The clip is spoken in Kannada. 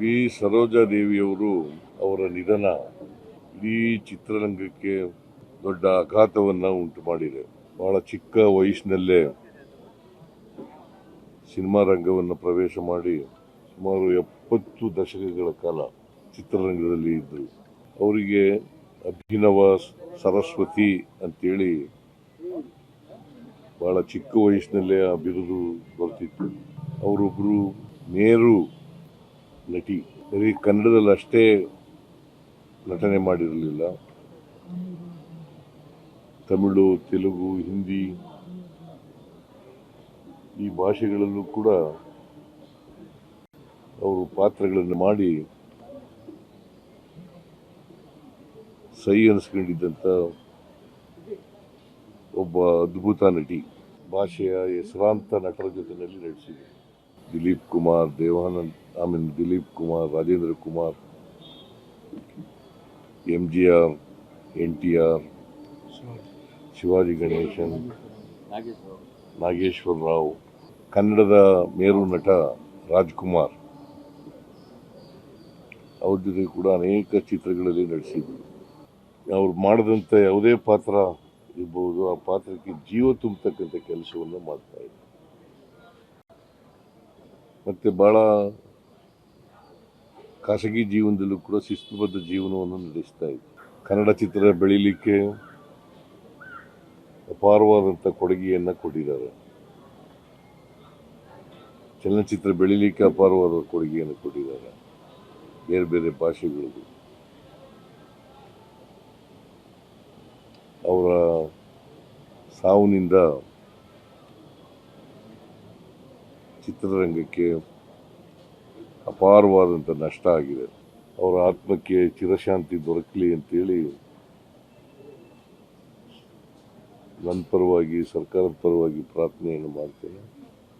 ಪಿ ಸರೋಜಾದೇವಿಯವರು ಅವರ ನಿಧನ ಇಡೀ ಚಿತ್ರರಂಗಕ್ಕೆ ದೊಡ್ಡ ಆಘಾತವನ್ನು ಉಂಟು ಮಾಡಿದೆ. ಬಹಳ ಚಿಕ್ಕ ವಯಸ್ಸಿನಲ್ಲೇ ಸಿನಿಮಾ ರಂಗವನ್ನು ಪ್ರವೇಶ ಮಾಡಿ ಸುಮಾರು ಎಪ್ಪತ್ತು ದಶಕಗಳ ಕಾಲ ಚಿತ್ರರಂಗದಲ್ಲಿ ಇದ್ದರು. ಅವರಿಗೆ ಅಭಿನವ ಸರಸ್ವತಿ ಅಂತೇಳಿ ಬಹಳ ಚಿಕ್ಕ ವಯಸ್ಸಿನಲ್ಲೇ ಆ ಬಿರುದು ಬರ್ತಿತ್ತು. ಅವರೊಬ್ಬರು ಮೇರು ನಟಿ. ಬರೀ ಕನ್ನಡದಲ್ಲಿ ಅಷ್ಟೇ ನಟನೆ ಮಾಡಿರಲಿಲ್ಲ. ತಮಿಳು, ತೆಲುಗು, ಹಿಂದಿ, ಈ ಭಾಷೆಗಳಲ್ಲೂ ಕೂಡ ಅವರು ಪಾತ್ರಗಳನ್ನು ಮಾಡಿ ಸೈ ಅನಿಸ್ಕೊಂಡಿದ್ದಂಥ ಒಬ್ಬ ಅದ್ಭುತ ನಟಿ. ಭಾಷೆಯ ಹೆಸರಾಂತ ನಟರ ಜೊತೆಯಲ್ಲಿ ನಟಿಸಿದೆ ದಿಲೀಪ್ ಕುಮಾರ್, ದೇವಾನಂದ್ ಆಮೇಲೆ Dilip Kumar, Rajendra Kumar M G R N T R Shivaji Ganesan, Nageswara Rao, ಕನ್ನಡದ ಮೇರು ನಟ ರಾಜ್ಕುಮಾರ್. ಅವ್ರ ಜೊತೆ ಕೂಡ ಅನೇಕ ಚಿತ್ರಗಳಲ್ಲಿ ನಟಿಸಿದ್ರು ಅವ್ರು ಮಾಡಿದಂಥ ಯಾವುದೇ ಪಾತ್ರ ಇರ್ಬೋದು, ಆ ಪಾತ್ರಕ್ಕೆ ಜೀವ ತುಂಬತಕ್ಕಂಥ ಕೆಲಸವನ್ನು ಮಾಡ್ತಾ ಮತ್ತೆ ಭಾಳ ಖಾಸಗಿ ಜೀವನದಲ್ಲೂ ಕೂಡ ಶಿಸ್ತುಬದ್ಧ ಜೀವನವನ್ನು ನಡೆಸ್ತಾ ಇದ್ದೆ. ಕನ್ನಡ ಚಿತ್ರ ಬೆಳೀಲಿಕ್ಕೆ ಅಪಾರವಾದಂಥ ಕೊಡುಗೆಯನ್ನು ಕೊಟ್ಟಿದ್ದಾರೆ. ಚಲನಚಿತ್ರ ಬೆಳೀಲಿಕ್ಕೆ ಅಪಾರವಾದ ಕೊಡುಗೆಯನ್ನು ಕೊಟ್ಟಿದ್ದಾರೆ. ಬೇರೆ ಬೇರೆ ಭಾಷೆಗಳಿಗೂ ಅವರ ಸಾವಿನಿಂದ ಚಿತ್ರರಂಗಕ್ಕೆ ಅಪಾರವಾದಂಥ ನಷ್ಟ ಆಗಿದೆ. ಅವರ ಆತ್ಮಕ್ಕೆ ಚಿರಶಾಂತಿ ದೊರಕಲಿ ಅಂತೇಳಿ ನನ್ನ ಪರವಾಗಿ, ಸರ್ಕಾರದ ಪರವಾಗಿ ಪ್ರಾರ್ಥನೆಯನ್ನು ಮಾಡ್ತೇನೆ.